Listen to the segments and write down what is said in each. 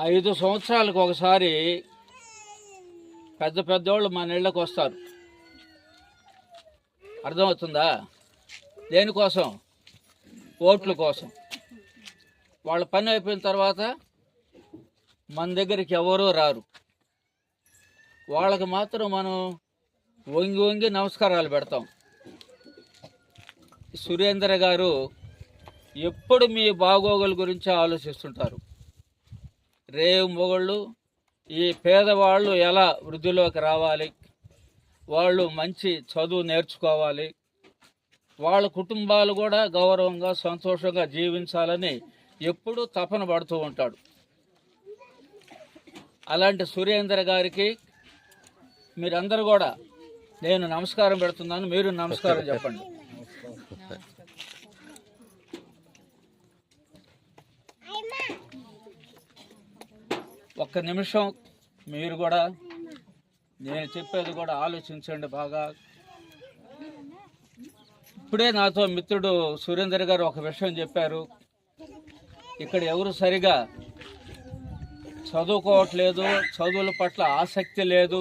ఐదు సంవత్సరాలకు ఒకసారి పెద్ద పెద్దోళ్ళు మన ఇళ్ళకి వస్తారు. అర్థమవుతుందా? దేనికోసం? ఓట్ల కోసం. వాళ్ళ పని అయిపోయిన తర్వాత మన దగ్గరికి ఎవరూ రారు. వాళ్ళకి మాత్రం మనం వంగి వంగి నమస్కారాలు పెడతాం. సురేంద్ర గారు ఎప్పుడు మీ బాగోగుల గురించి ఆలోచిస్తుంటారు? రేవు మొగళ్ళు ఈ పేదవాళ్ళు ఎలా వృద్ధిలోకి రావాలి? వాళ్ళు మంచి చదువు నేర్చుకోవాలి. వాళ్ళ కుటుంబాలు కూడా గౌరవంగా సంతోషంగా జీవించాలని ఎప్పుడూ తపన పడుతూ ఉంటాడు. అలాంటి సురేందర్ గారికి మీరందరూ కూడా నేను నమస్కారం పెడుతున్నాను. మీరు నమస్కారం చెప్పండి. ఒక్క నిమిషం మీరు కూడా నేను చెప్పేది కూడా ఆలోచించండి బాగా. ఇప్పుడే నాతో మిత్రుడు సురేందర్ గారు ఒక విషయం చెప్పారు. ఇక్కడ ఎవరు సరిగా చదువుకోవట్లేదు చదువుల పట్ల ఆసక్తి లేదు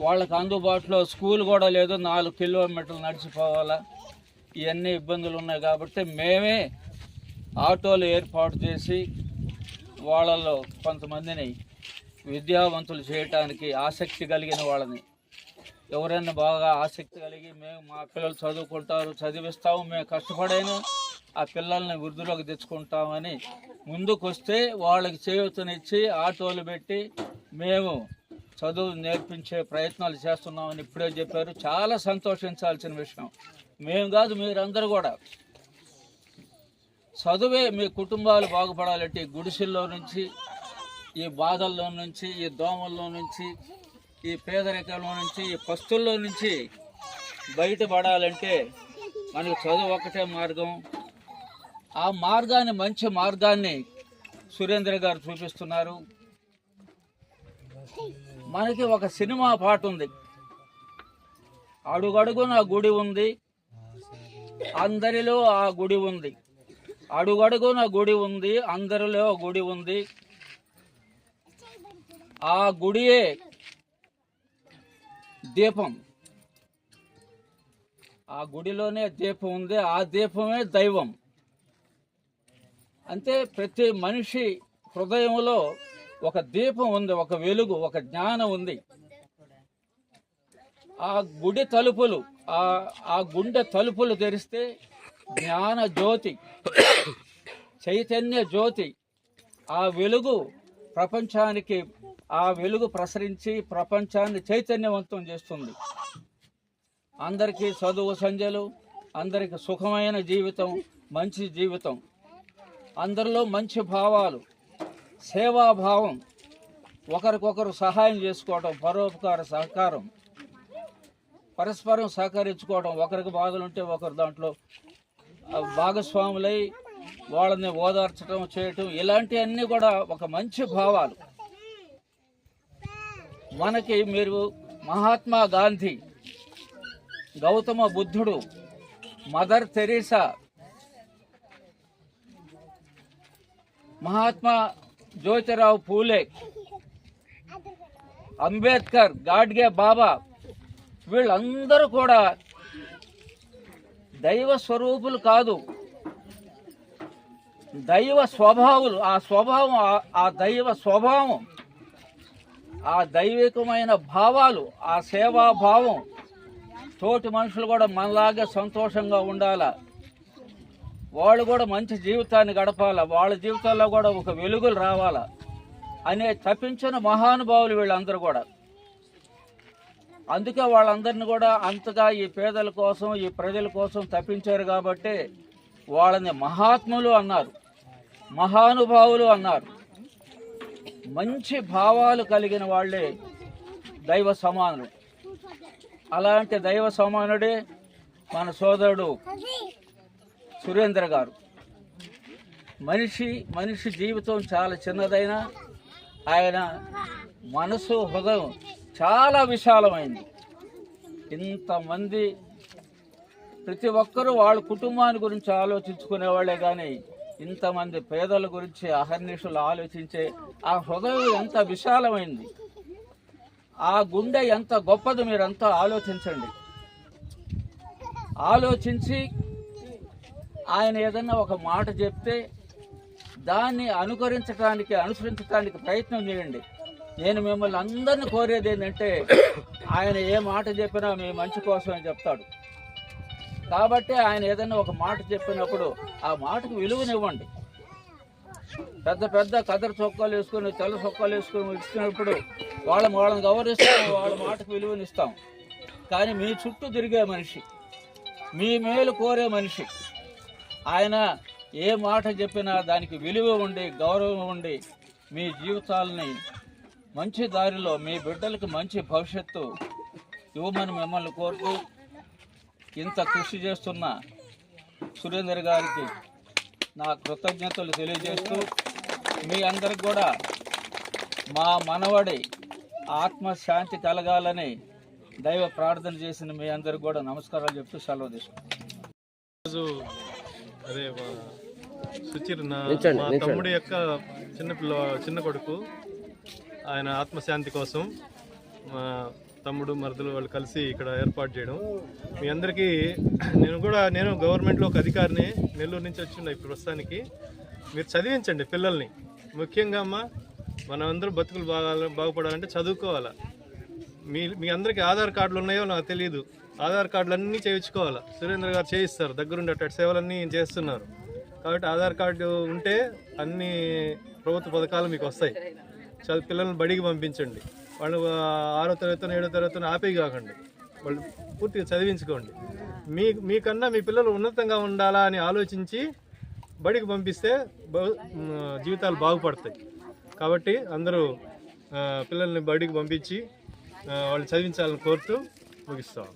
వాళ్ళకి అందుబాటులో స్కూల్ కూడా లేదు నాలుగు కిలోమీటర్లు నడిచిపోవాలా ఇవన్నీ ఇబ్బందులు ఉన్నాయి కాబట్టి మేమే ఆటోలు ఏర్పాటు చేసి వాళ్ళలో కొంతమందిని విద్యావంతులు చేయటానికి ఆసక్తి కలిగిన వాళ్ళని. ఎవరైనా బాగా ఆసక్తి కలిగి మేము మా పిల్లలు చదువుకుంటారు చదివిస్తాము మేము కష్టపడైనా ఆ పిల్లల్ని వృద్ధిలోకి తెచ్చుకుంటామని ముందుకు వస్తే వాళ్ళకి చేయూతనిచ్చి ఆటోలు పెట్టి మేము చదువు నేర్పించే ప్రయత్నాలు చేస్తున్నామని ఇప్పుడే చెప్పారు. చాలా సంతోషించాల్సిన విషయం. మేము కాదు మీరందరూ కూడా చదువే మీ కుటుంబాలు బాగుపడాలంటే ఈ గుడిసెల్లో నుంచి ఈ బాధల్లో నుంచి ఈ దోమల్లో నుంచి ఈ పేదరికంలో నుంచి ఈ పస్తుల్లో నుంచి బయటపడాలంటే మనకు చదువు ఒకటే మార్గం. ఆ మార్గాన్ని మంచి మార్గాన్ని సురేంద్ర గారు చూపిస్తున్నారు. మనకి ఒక సినిమా పాట ఉంది. అడుగడుగున గుడి ఉంది. అందరిలో ఆ గుడి ఉంది. అడుగడుగున గుడి ఉంది అందరిలో గుడి ఉంది. ఆ గుడియే దీపం. ఆ గుడిలోనే దీపం ఉంది ఆ దీపమే దైవం. అంతే ప్రతి మనిషి హృదయంలో ఒక దీపం ఉంది ఒక వెలుగు ఒక జ్ఞానం ఉంది. ఆ గుడి తలుపులు ఆ ఆ గుండె తలుపులు తెరిస్తే జ్ఞాన జ్యోతి చైతన్య జ్యోతి ఆ వెలుగు ప్రపంచానికి ఆ వెలుగు ప్రసరించి ప్రపంచాన్ని చైతన్యవంతం చేస్తుంది. అందరికీ చదువు సంధ్యలు అందరికి సుఖమైన జీవితం మంచి జీవితం. అందరిలో మంచి భావాలు సేవాభావం ఒకరికొకరు సహాయం చేసుకోవడం పరోపకార సహకారం పరస్పరం సహకరించుకోవడం ఒకరికి బాధలు ఉంటే ఒకరు దాంట్లో భాగస్వాములై వాళ్ళని ఓదార్చడం చేయటం ఇలాంటివన్నీ కూడా ఒక మంచి భావాలు. మనకి మీరు మహాత్మా గాంధీ గౌతమ బుద్ధుడు మదర్ తెరీసా మహాత్మా జ్యోతిరావు పూలే అంబేద్కర్ గాడ్గే బాబా వీళ్ళందరూ కూడా దైవ స్వరూపులు కాదు. దైవ స్వభావులు ఆ స్వభావం ఆ- దైవ స్వభావం ఆ దైవికమైన భావాలు ఆ సేవా భావం తోటి మనుషులు కూడా మనలాగే సంతోషంగా ఉండాలా? వాళ్ళు కూడా మంచి జీవితాన్ని గడపాలా? వాళ్ళ జీవితాల్లో కూడా ఒక వెలుగులు రావాలా? అనే తప్పించిన మహానుభావులు వీళ్ళందరూ కూడా. అందుకే వాళ్ళందరిని కూడా అంతగా ఈ పేదల కోసం ఈ ప్రజల కోసం తప్పించారు కాబట్టి వాళ్ళని మహాత్ములు అన్నారు. మహానుభావులు అన్నారు. మంచి భావాలు కలిగిన వాళ్ళే దైవ సమానుడు అలాంటి దైవ సమానుడే మన సోదరుడు సురేంద్ర గారు. మనిషి మనిషి జీవితం చాలా చిన్నదైనా ఆయన మనసు హృదయం చాలా విశాలమైంది. ఇంతమంది ప్రతి ఒక్కరూ వాళ్ళ కుటుంబాన్ని గురించి ఆలోచించుకునేవాళ్ళే కానీ ఇంతమంది పేదల గురించి అహర్నిషులు ఆలోచించే ఆ హృదయం ఎంత విశాలమైంది. ఆ గుండె ఎంత గొప్పది మీరంతా ఆలోచించండి. ఆలోచించి ఆయన ఏదన్నా ఒక మాట చెప్తే దాన్ని అనుకరించడానికి అనుసరించడానికి ప్రయత్నం చేయండి. నేను మిమ్మల్ని అందరిని కోరేది ఏంటంటే ఆయన ఏ మాట చెప్పినా మీ మంచి కోసమని చెప్తాడు. కాబట్టి ఆయన ఏదైనా ఒక మాట చెప్పినప్పుడు ఆ మాటకు విలువనివ్వండి. పెద్ద పెద్ద కదర్ చొక్కాలు వేసుకొని తెల్ల చొక్కాలు వేసుకొని ఇచ్చినప్పుడు వాళ్ళని వాళ్ళని గౌరవిస్తాం వాళ్ళ మాటకు విలువనిస్తాం కానీ మీ చుట్టూ తిరిగే మనిషి మీ మేలు కోరే మనిషి ఆయన ఏ మాట చెప్పినా దానికి విలువ ఉండి గౌరవం ఉండి మీ జీవితాలని మంచి దారిలో మీ బిడ్డలకి మంచి భవిష్యత్తు ఇవ్వమని మిమ్మల్ని కోరుతూ ఇంత కృషి చేస్తున్న సురేందర్ గారికి నా కృతజ్ఞతలు తెలియజేస్తూ మీ అందరికి కూడా మా మనవడి ఆత్మశాంతి కలగాలని దైవ ప్రార్థన చేసిన మీ అందరికి కూడా నమస్కారాలు చెప్తూ సెలవు మా తమ్ముడి యొక్క చిన్న పిల్ల చిన్న కొడుకు. ఆయన ఆత్మశాంతి కోసం మా తమ్ముడు మరుదులు వాళ్ళు కలిసి ఇక్కడ ఏర్పాటు చేయడం. మీ అందరికీ నేను కూడా నేను గవర్నమెంట్లో ఒక అధికారిని నెల్లూరు నుంచి వచ్చిండ ఇప్పుడు ప్రస్తుతానికి. మీరు చదివించండి పిల్లల్ని. ముఖ్యంగా అమ్మ మనం అందరూ బతుకులు బాగా బాగుపడాలంటే చదువుకోవాలా. మీ మీ అందరికీ ఆధార్ కార్డులు ఉన్నాయో నాకు తెలియదు ఆధార్ కార్డులు అన్నీ చేయించుకోవాలా. సురేంద్ర గారు చేయిస్తారు. దగ్గరుండి సేవలన్నీ చేస్తున్నారు. కాబట్టి ఆధార్ కార్డు ఉంటే అన్ని ప్రభుత్వ పథకాలు మీకు వస్తాయి. చదువు పిల్లల్ని బడికి పంపించండి. వాళ్ళు ఆరో తరగతి ఏడో తరగతి ఆపే కాకండి. వాళ్ళు పూర్తిగా చదివించుకోండి. మీ మీకన్నా మీ పిల్లలు ఉన్నతంగా ఉండాలా అని ఆలోచించి బడికి పంపిస్తే జీవితాలు బాగుపడతాయి. కాబట్టి అందరూ పిల్లల్ని బడికి పంపించి వాళ్ళు చదివించాలని కోరుతూ ముగిస్తాం.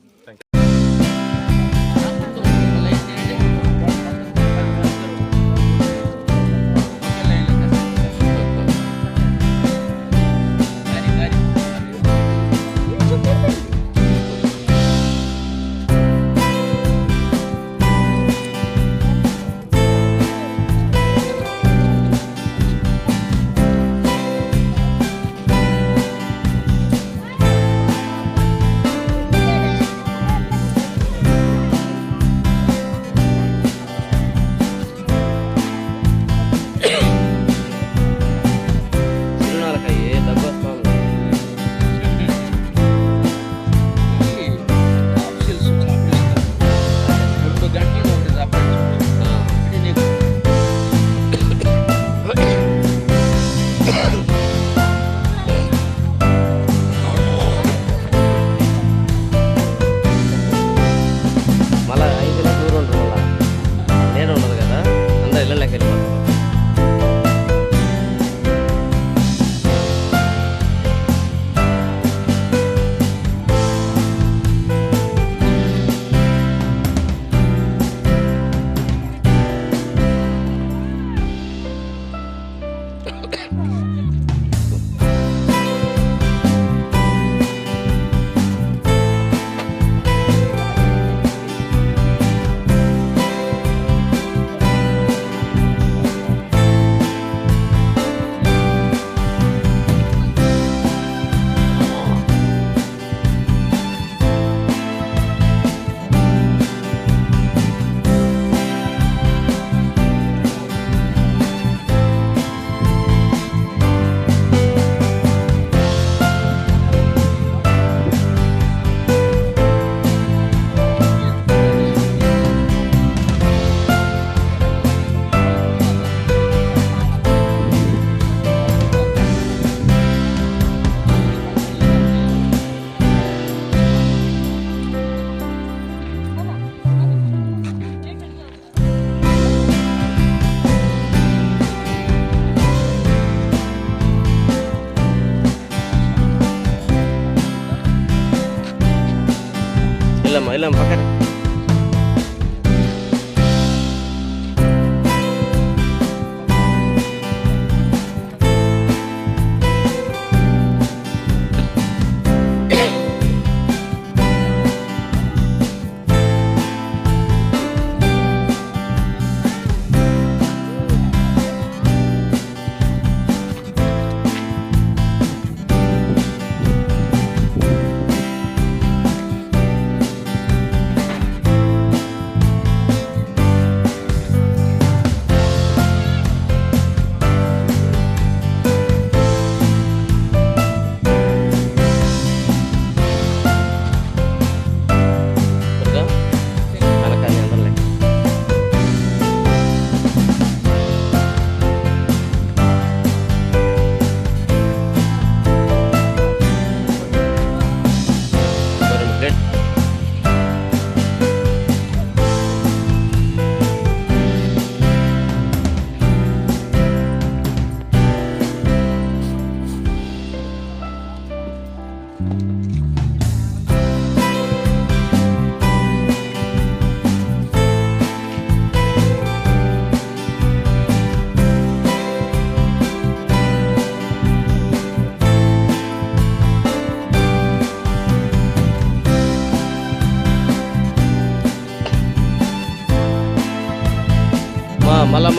Helm, pakat.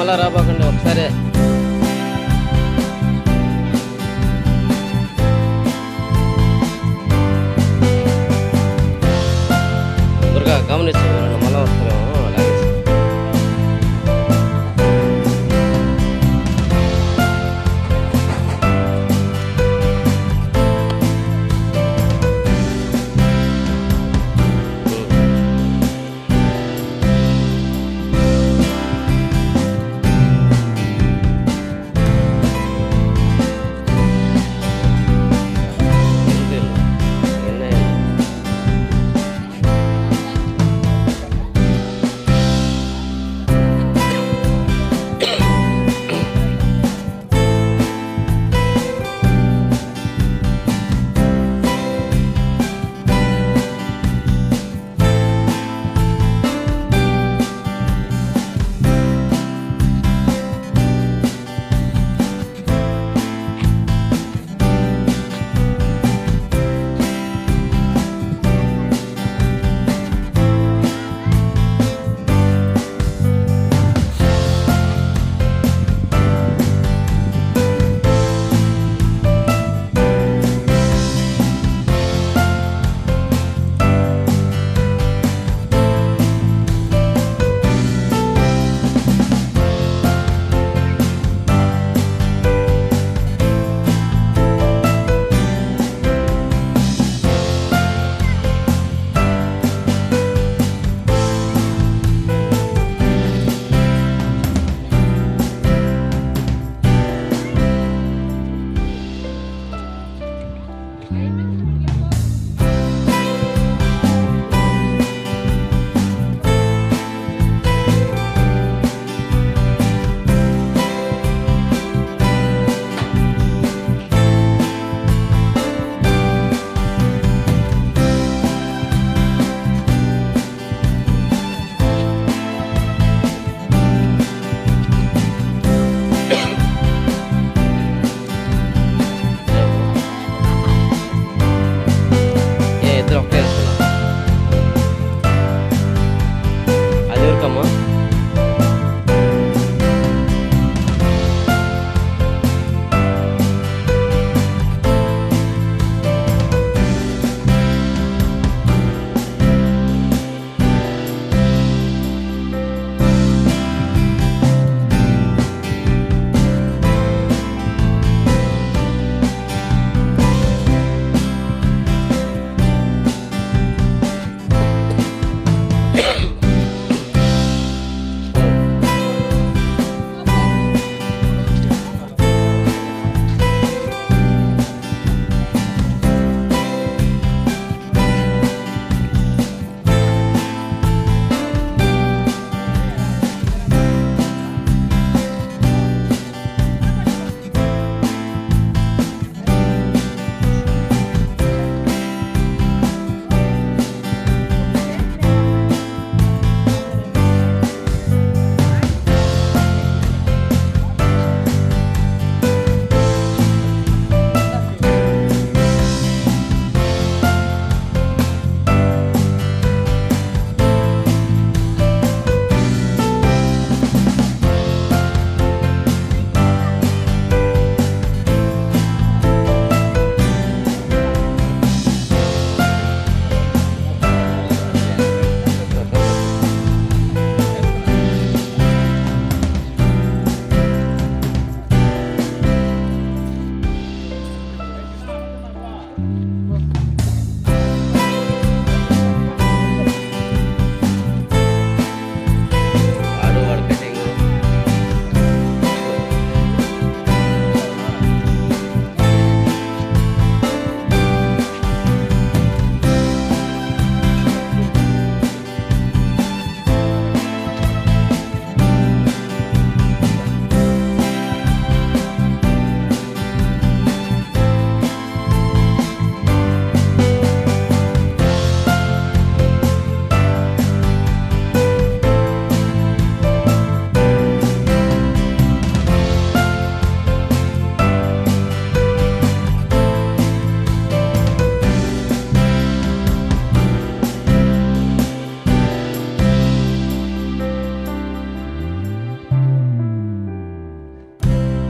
మళ్ళీ రాబోకండి ఒకసారి.